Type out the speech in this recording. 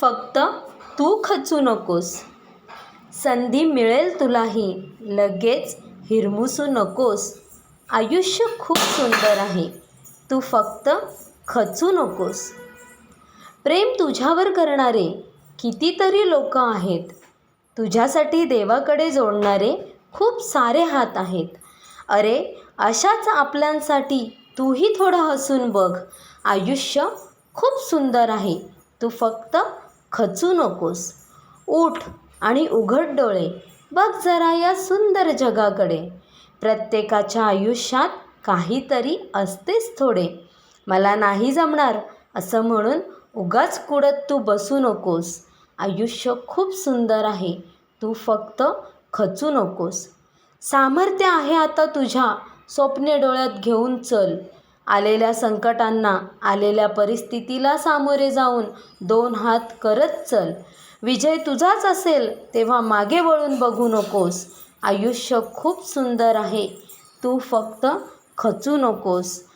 फक्त तू खचू नकोस. संधी मिळेल तुलाही. लगेच हिरमुसू नकोस. आयुष्य खूप सुंदर आहे. तू फक्त खचू नकोस. प्रेम तुझ्यावर करणारे कितीतरी लोक आहेत. तुझ्यासाठी देवाकडे जोडणारे खूप सारे हात आहेत. अरे अशाच आपल्यांसाठी तूही थोडं हसून बघ. आयुष्य खूप सुंदर आहे. तू फक्त खचू नकोस. उठ आणि उघड डोळे. बघ जरा या सुंदर जगाकडे. प्रत्येकाच्या आयुष्यात काहीतरी असतेच थोडे. मला नाही जमणार असं म्हणून उगाच कुडत तू बसू नकोस. आयुष्य खूप सुंदर आहे. तू फक्त खचू नकोस. सामर्थ्य आहे आता तुझ्या. स्वप्ने डोळ्यात घेऊन चल. आलेल्या संकटांना आलेल्या परिस्थितीला सामोरे जाऊन दोन हात करत चल. विजय तुझाच असेल तेव्हा मागे वळून बघू नकोस. आयुष्य खूप सुंदर आहे. तू फक्त खचू नकोस.